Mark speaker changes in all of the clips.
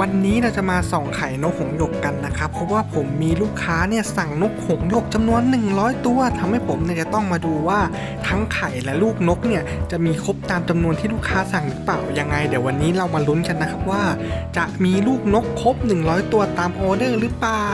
Speaker 1: วันนี้เราจะมาส่องไข่นกหงหยกกันนะครับ เพราะว่าผมมีลูกค้าเนี่ยสั่งนกหงหยกจำนวน 100 ตัวทำให้ผมเนี่ยจะต้องมาดูว่าทั้งไข่และลูกนกเนี่ยจะมีครบตามจำนวนที่ลูกค้าสั่งหรือเปล่ายังไง เดี๋ยววันนี้เรามาลุ้นกันนะครับว่า จะมีลูกนกครบ 100 ตัวตามออเดอร์หรือเปล่า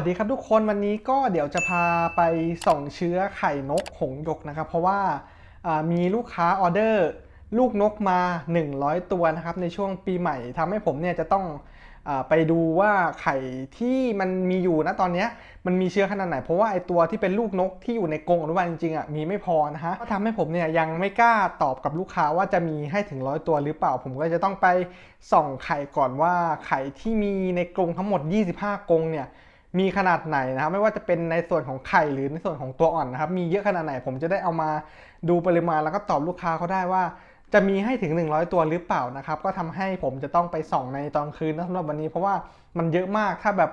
Speaker 1: วัสดีครับทุกคนวันนี้ก็เดี๋ยวจะพาไปส่องเชื้อไข่นกหงส์หยกนะครับ เพราะว่าามีลูกค้าออเดอร์ ลูกนกมา 100 ตัวนะครับในช่วงปีใหม่ทำให้ผมเนี่ยจะต้องอไปดูว่าไข่ที่มันมีอยู่นะตอนนี้มันมีเชื้อขนาดไหน เพราะว่าไอตัวที่เป็นลูกนกที่อยู่ในกรงอนุบาลจริงๆอะมีไม่พอนะฮะก็ทำให้ผมเนี่ยยังไม่กล้าตอบกับลูกค้าว่าจะมีให้ถึงร้อยตัวหรือเปล่า ผมก็จะต้องไปส่องไข่ก่อนว่าไข่ที่มีในกรงทั้งหมด 25 กรงเนี่ย มีขนาดไหนนะครับไม่ว่าจะเป็นในส่วนของไข่หรือในส่วนของตัวอ่อนนะครับ มีเยอะขนาดไหนผมจะได้เอามาดูปริมาณแล้วก็ตอบลูกค้าเขาได้ว่า จะมีให้ถึง 100 ตัวหรือเปล่านะครับ ก็ทำให้ผมจะต้องไปส่องในตอนคืนนะสำหรับวันนี้เพราะว่ามันเยอะมากถ้าแบบ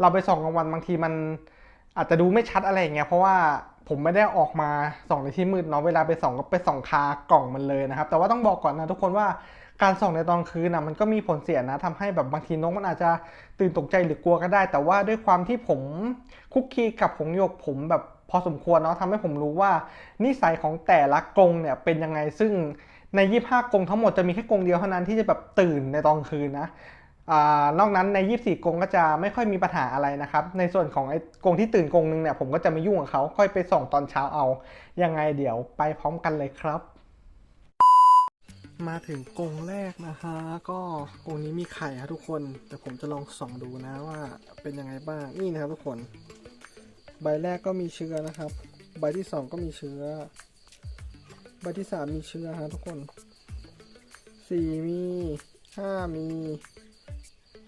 Speaker 1: เราไปส่องกลางวันบางทีมันอาจจะดูไม่ชัดอะไรอย่างเงี้ยเพราะว่าผมไม่ได้ออกมาส่องในที่มืดเนาะเวลาไปส่องก็ไปส่องคากล่องมันเลยนะครับ แต่ว่าต้องบอกก่อนนะทุกคนว่า การส่องในตอนคืนนะมันก็มีผลเสียนะทำให้แบบบางทีนกมันอาจจะตื่นตกใจหรือกลัวก็ได้ แต่ว่าด้วยความที่ผมคุกคีกับหงหยกผมแบบพอสมควรเนาะทำให้ผมรู้ว่า นิสัยของแต่ละกรงเนี่ยเป็นยังไงซึ่งใน 25 กรงทั้งหมดจะมีแค่กรงเดียวเท่านั้นที่จะแบบตื่นในตอนคืนนะอนอกนั้นใน 24 กรงก็จะไม่ค่อยมีปัญหาอะไรนะครับ ในส่วนของไอ้กรงที่ตื่นกรงนึงเนี่ยผมก็จะไม่ยุ่งกับเขาค่อยไปส่องตอนเช้าเอายังไงเดี๋ยวไปพร้อมกันเลยครับ มาถึงกรงแรกนะฮะ ก็กรงนี้มีไข่ครับทุกคน แต่ผมจะลองส่องดูนะว่าเป็นยังไงบ้าง นี่นะครับทุกคน ใบแรกก็มีเชื้อนะครับ ใบที่สองก็มีเชื้อ ใบที่สามมีเชื้อฮะทุกคนสี่มีห้ามี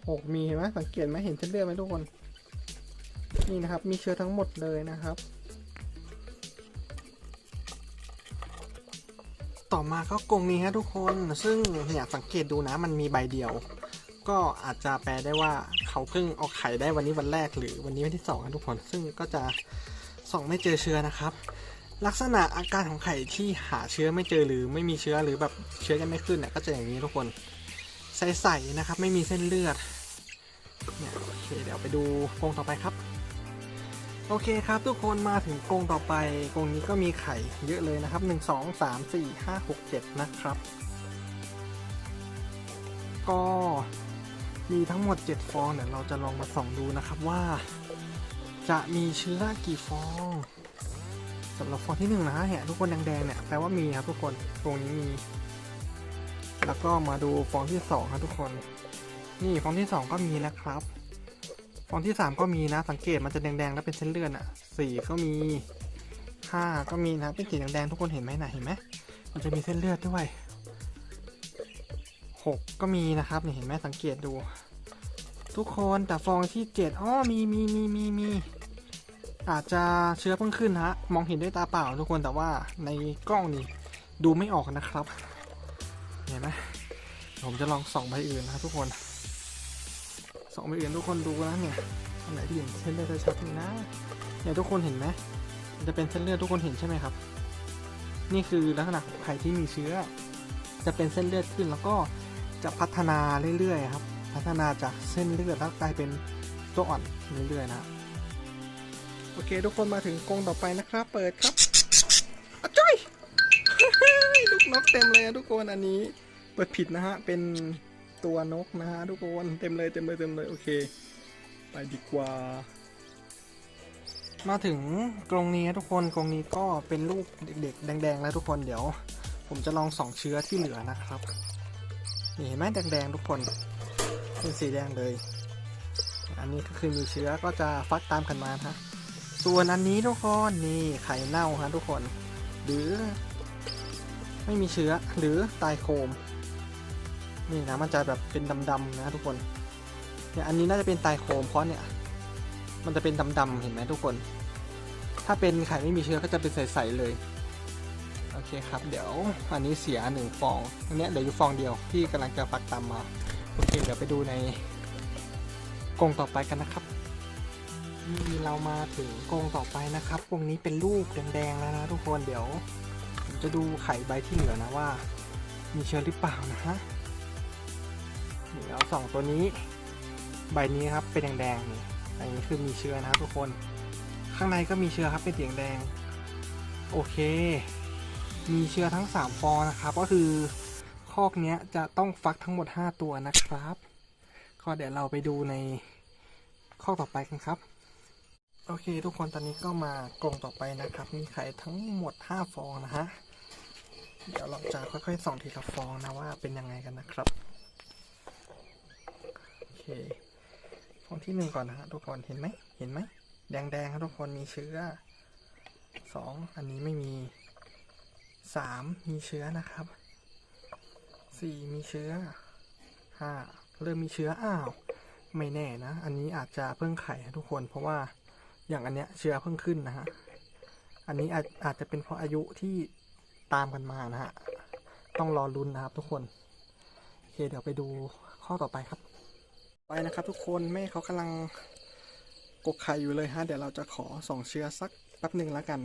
Speaker 1: หกมีเห็นไหมสังเกตไหมเห็นเส้นเลือดไหมทุกคน นี่นะครับ มีเชื้อทั้งหมดเลยนะครับ ต่อมาก็กรงนี้ฮะทุกคน ซึ่งเนี่ยสังเกตดูนะมันมีใบเดียว ก็อาจจะแปลได้ว่าเขาเพิ่งเอาไข่ได้วันนี้วันแรกหรือวันนี้วันที่สองนะทุกคน ซึ่งก็จะส่องไม่เจอเชื้อนะครับ ลักษณะอาการของไข่ที่หาเชื้อไม่เจอหรือไม่มีเชื้อหรือแบบเชื้อยังไม่ขึ้นเนี่ยก็จะอย่างนี้ทุกคนใสๆนะครับ ไม่มีเส้นเลือดเนี่ยโอเคเดี๋ยวไปดูกรงต่อไปครับ โอเคครับทุกคนมาถึงกรงต่อไปกรงนี้ก็มีไข่เยอะเลยนะครับ 1 2 3 4 5 6 7 นะครับ ก็มีทั้งหมด 7 ฟองเดี๋ยวเราจะลองมาส่องดูนะครับว่า จะมีเชื้อกี่ฟองสำหรับฟองที่1นะฮะเนี่ยทุกคนแดงๆเนี่ยแปลว่ามีครับทุกคนตรงนี้มี แล้วก็มาดูฟองที่2ครับทุกคน นี่ฟองที่ 2 ก็มีนะครับ ฟองที่ 3 ก็มีนะ สังเกตมันจะแดงๆ แล้วเป็นเส้นเลือดอะสี่ก็มีห้าก็มีนะ เป็นสีแดงๆ ทุกคนเห็นไหมนะเห็นไหมมันจะมีเส้นเลือดด้วยหกก็มีนะครับนี่เห็นไหมสังเกตดู ทุกคนแต่ฟองที่เจ็ดอ๋อมีมีมีมีมีอาจจะเชื้อเพิ่งขึ้นฮะ มองเห็นด้วยตาเปล่าทุกคนแต่ว่าในกล้องนี่ดูไม่ออกนะครับ เห็นไหมผมจะลองส่องใบอื่นนะครับทุกคน สองใบอื่นทุกคนดูนะเนี่ยอันไหนที่เห็นเส้นเลือดชัดๆนี่นะเนี่ยทุกคนเห็นไหมจะเป็นเส้นเลือดทุกคนเห็นใช่ไหมครับ นี่คือลักษณะของไข่ที่มีเชื้อ จะเป็นเส้นเลือดขึ้นแล้วก็จะพัฒนาเรื่อยๆครับ พัฒนาจากเส้นเลือดแล้วกลายเป็นตัวอ่อนเรื่อยๆนะโอเค ทุกคนมาถึงกรงต่อไปนะครับ เปิดครับอะจ้อยลูกนกเต็มเลยทุกคนอันนี้ เปิดผิดนะฮะเป็น ตัวนกนะฮะทุกคนเต็มเลยเต็มเลยเต็มเลยโอเค ไปดีกว่า มาถึงกรงนี้ทุกคนกรงนี้ก็เป็นลูกเด็กๆ แดงๆ แล้วทุกคนเดี๋ยว ผมจะลองส่องเชื้อที่เหลือนะครับนี่เห็นไหมแดงๆทุกคนเป็นสีแดงเลย อันนี้ก็คือมีเชื้อก็จะฟักตามกันมานะส่วนอันนี้ทุกคนนี่ไข่เน่าฮะทุกคน หรือ ไม่มีเชื้อหรือตายโคม นี่นะมันจะแบบเป็นดำๆนะทุกคนเนี่ยอันนี้น่าจะเป็นไตโคมเพราะเนี่ย มันจะเป็นดำๆเห็นไหมทุกคน ถ้าเป็นไข่ไม่มีเชื้อก็จะเป็นใสๆเลยโอเคครับ เดี๋ยวอันนี้เสียหนึ่งฟองอันเนี้ยเดี๋ยวอยู่ฟองเดียวที่กำลังจะฟักตามมาโอเคเดี๋ยวไปดูในกรงต่อไปกันนะครับนี่เรามาถึงกรงต่อไปนะครับกรงนี้เป็นลูกแดงๆแล้วนะทุกคนเดี๋ยวผมจะดูไข่ใบที่เหลือนะว่า มีเชื้อหรือเปล่านะฮะ นี่เอาสองตัวนี้ ใบนี้ครับเป็นแดงๆนี่อันนี้คือมีเชื้อนะครับทุกคนข้างในก็มีเชื้อครับเป็นสีแดง โอเค มีเชื้อทั้ง 3 ฟองนะครับ ก็คือคอกเนี้ยจะต้องฟักทั้งหมด 5 ตัวนะครับก็เดี๋ยวเราไปดูในข้อต่อไปกันครับ โอเค ทุกคนตอนนี้ก็มากรงต่อไปนะครับ มีไข่ทั้งหมด 5 ฟองนะฮะ เดี๋ยวเราจะค่อยๆส่องทีละฟองนะว่าเป็นยังไงกันนะครับ ฟองที่หนึ่งก่อนนะฮะทุกคนเห็นไหมเห็นไหมแดงๆครับทุกคนมีเชื้อสองอันนี้ไม่มีสามมีเชื้อนะครับสี่มีเชื้อห้าเริ่มมีเชื้ออ้าวไม่แน่นะ อันนี้อาจจะเพิ่งไข่ทุกคน เพราะว่าอย่างอันเนี้ยเชื้อเพิ่งขึ้นนะฮะอันนี้อาจอาจจะเป็นเพราะอายุที่ตามกันมานะฮะต้องรอลุ้นนะครับทุกคนโอเคเดี๋ยวไปดูข้อต่อไปครับ ไปนะครับ ทุกคนแม่เขากำลังกกไข่อยู่เลยฮะเดี๋ยวเราจะขอส่องเชื้อสักแป๊บหนึ่งแล้วกัน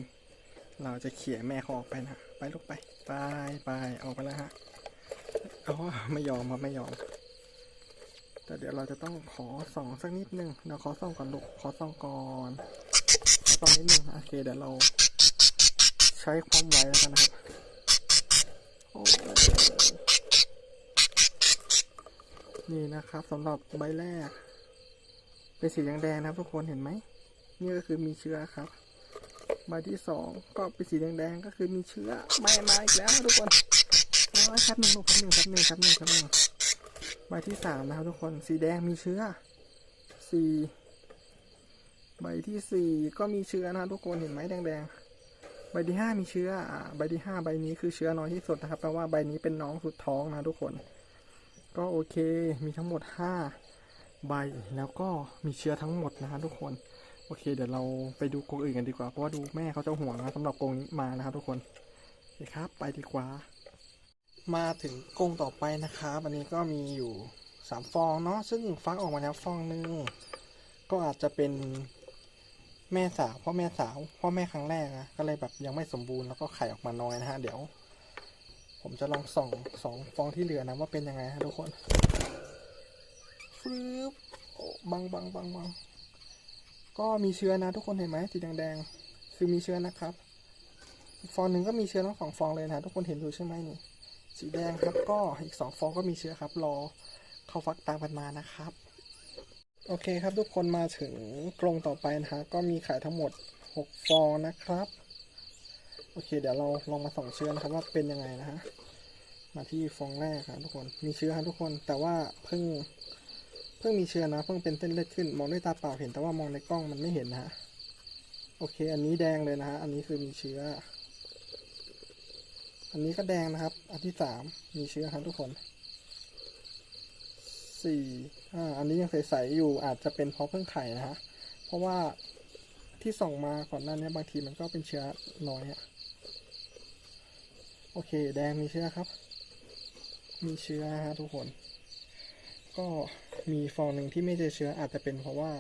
Speaker 1: เราจะเขี่ยแม่เขาออกไปนะไปลูกไปไปไปออกไปแล้วฮะอ๋อไม่ยอมครับไม่ยอม แต่เดี๋ยวเราจะต้องขอส่องสักนิดนึงเดี๋ยวขอส่องก่อนลูกขอส่องก่อนส่องนิดนึงโอเคเดี๋ยวเรา ใช้ความไวแล้วกันนะครับโอ้ นี่นะครับสำหรับใบแรก เป็นสีแดงๆนะครับทุกคนเห็นไหมนี่ก็คือมีเชื้อครับ ใบที่สองก็เป็นสีแดงๆก็คือมีเชื้อไม่มาอีกแล้วทุกคนครับหนึ่งครับหนึ่งครับหนึ่งครับหนึ่งครับหนึ่งใบที่สามนะครับทุกคนสีแดงมีเชื้อสี่ใบที่สี่ก็มีเชื้อนะครับทุกคนเห็นไหมแดงๆ ใบที่ห้ามีเชื้ออ่าใบที่ห้าใบนี้คือเชื้อน้อยที่สุดนะครับแปลว่าใบนี้เป็นน้องสุดท้องนะทุกคน ก็โอเคมีทั้งหมดห้าใบแล้วก็มีเชื้อทั้งหมดนะครับทุกคน โอเค เดี๋ยวเราไปดูกรงอื่นกันดีกว่า เพราะว่าดูแม่เขาจะห่วงนะสำหรับกรงนี้มานะครับทุกคนโอเคครับ ไปดีกว่า มาถึงกรงต่อไปนะครับอันนี้ก็มีอยู่สามฟองเนาะซึ่งฟักออกมาแล้วฟองหนึ่งก็อาจจะเป็นแม่สาวพ่อแม่สาวพ่อแม่ครั้งแรกนะก็เลยแบบยังไม่สมบูรณ์แล้วก็ไข่ออกมาน้อยนะฮะเดี๋ยว ผมจะลองส่องสองฟองที่เหลือนะว่าเป็นยังไงฮะทุกคนฟืบโอ้บังบังบังบังก็มีเชื้อนะทุกคนเห็นไหมสีแดงๆคือมีเชื้อนะครับ ฟองหนึ่งก็มีเชื้อทั้งสองฟองเลยนะทุกคนเห็นอยู่ใช่ไหมนี่ สีแดงครับก็อีกสองฟองก็มีเชื้อครับ รอเข้าฟักตามกันมานะครับ โอเคครับทุกคนมาถึงกรงต่อไปนะฮะก็มีไข่ทั้งหมดหกฟองนะครับ โอเค เดี๋ยวเราลองมาส่องเชื้อนะครับว่าเป็นยังไงนะฮะ มาที่ฟองแรกครับทุกคน มีเชื้อครับทุกคน แต่ว่าเพิ่ง เพิ่งมีเชื้อนะ เพิ่งเป็นเส้นเลือดขึ้น มองด้วยตาเปล่าเห็น แต่ว่ามองในกล้องมันไม่เห็นนะฮะ โอเค อันนี้แดงเลยนะฮะ อันนี้คือมีเชื้อ อันนี้ก็แดงนะครับ อันที่สามมีเชื้อครับทุกคนสี่อ่า อันนี้ยังใสๆอยู่ อาจจะเป็นเพราะเพิ่งไข่นะฮะ เพราะว่าที่ส่องมาก่อนหน้านี้บางทีมันก็เป็นเชื้อน้อยอะ โอเค แดงมีเชื้อครับ มีเชื้อฮะทุกคน ก็มีฟองหนึ่งที่ไม่เจอเชื้ออาจจะเป็นเพราะว่า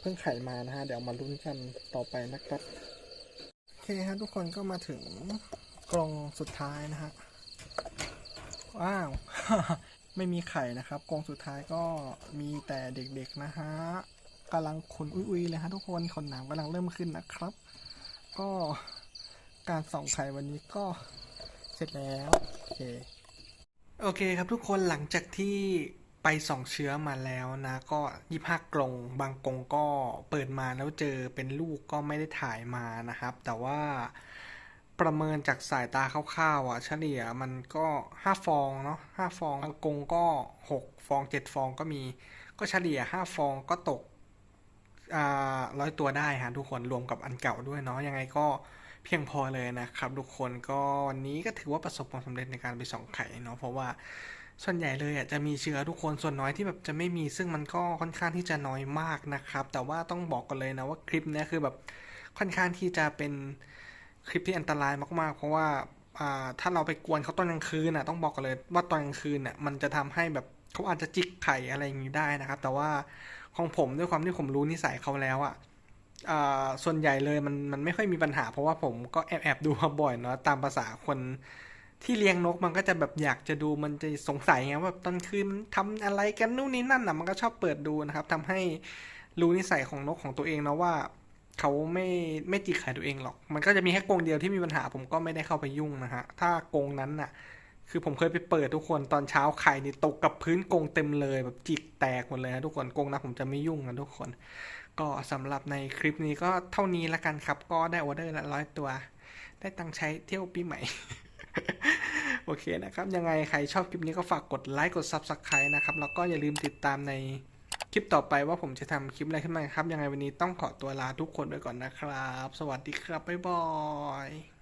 Speaker 1: เพิ่งไข่มานะฮะ เดี๋ยวมาลุ้นกันต่อไปนะครับ โอเคฮะทุกคนก็มาถึงกล่องสุดท้ายนะฮะ ว้าว ไม่มีไข่นะครับกรงสุดท้ายก็มีแต่เด็กๆนะฮะกำลังขนอุ้ยๆเลยฮะทุกคนขนหนามกำลังเริ่มขึ้นนะครับ ก็การส่องไข่วันนี้ก็ สร็จแล้ว โอเค โอเคครับทุกคนหลังจากที่ไปส่องเชื้อมาแล้วนะ ก็ยี่ห้ากรงบางกรงก็เปิดมาแล้วเจอเป็นลูกก็ไม่ได้ถ่ายมานะครับ แต่ว่าประเมินจากสายตาคร่าวๆอะ เฉลี่ยมันก็ห้าฟองเนาะห้าฟองบางกรงก็หกฟองเจ็ดฟองก็มี ก็เฉลี่ยห้าฟองก็ตกร้อยตัวได้ฮะทุกคนรวมกับอันเก่าด้วยเนาะยังไงก็ เพียงพอเลยนะครับทุกคนก็วันนี้ก็ถือว่าประสบความสำเร็จในการไปส่องไข่เนาะเพราะว่าส่วนใหญ่เลยอะจะมีเชื้อทุกคนส่วนน้อยที่แบบจะไม่มีซึ่งมันก็ค่อนข้างที่จะน้อยมากนะครับ แต่ว่าต้องบอกกันเลยนะว่าคลิปนี้คือแบบค่อนข้างที่จะเป็นคลิปที่อันตรายมากๆ เพราะว่าถ้าเราไปกวนเขาตอนกลางคืนน่ะต้องบอกกันเลยว่าตอนกลางคืนน่ะมันจะทำให้แบบเขาอาจจะจิกไข่อะไรอย่างนี้ได้นะครับ แต่ว่าของผมด้วยความที่ผมรู้นิสัยเขาแล้วอะอ่า ส่วนใหญ่เลยมันมันไม่ค่อยมีปัญหา เพราะว่าผมก็แอบแอบดูมาบ่อยเนาะตามภาษาคนที่เลี้ยงนกมันก็จะแบบอยากจะดูมันจะสงสัยไงว่าตอนคืนมันทำอะไรกันนู่นนี่นั่นอะมันก็ชอบเปิดดูนะครับทำให้รู้นิสัยของนกของตัวเองนะว่าเขาไม่ไม่จิกไข่ตัวเองหรอก มันก็จะมีแค่กรงเดียวที่มีปัญหาผมก็ไม่ได้เข้าไปยุ่งนะฮะถ้ากรงนั้นน่ะ คือผมเคยไปเปิดทุกคนตอนเช้าไข่นี่ตกกับพื้นกงเต็มเลยแบบจิกแตกหมดเลยนะทุกคนกงนะผมจะไม่ยุ่งนะทุกคน ก็สำหรับในคลิปนี้ก็เท่านี้ละกันครับ ก็ได้ออเดอร์ละร้อยตัว ได้ตังใช้เที่ยวปีใหม่โอเคนะครับ ยังไงใครชอบคลิปนี้ก็ฝากกดไลค์กด Subscribe นะครับ แล้วก็อย่าลืมติดตามในคลิปต่อไปว่าผมจะทำคลิปอะไรขึ้นมาครับ ยังไงวันนี้ต้องขอตัวลาทุกคนไปก่อนนะครับ สวัสดีครับ บ๊ายบาย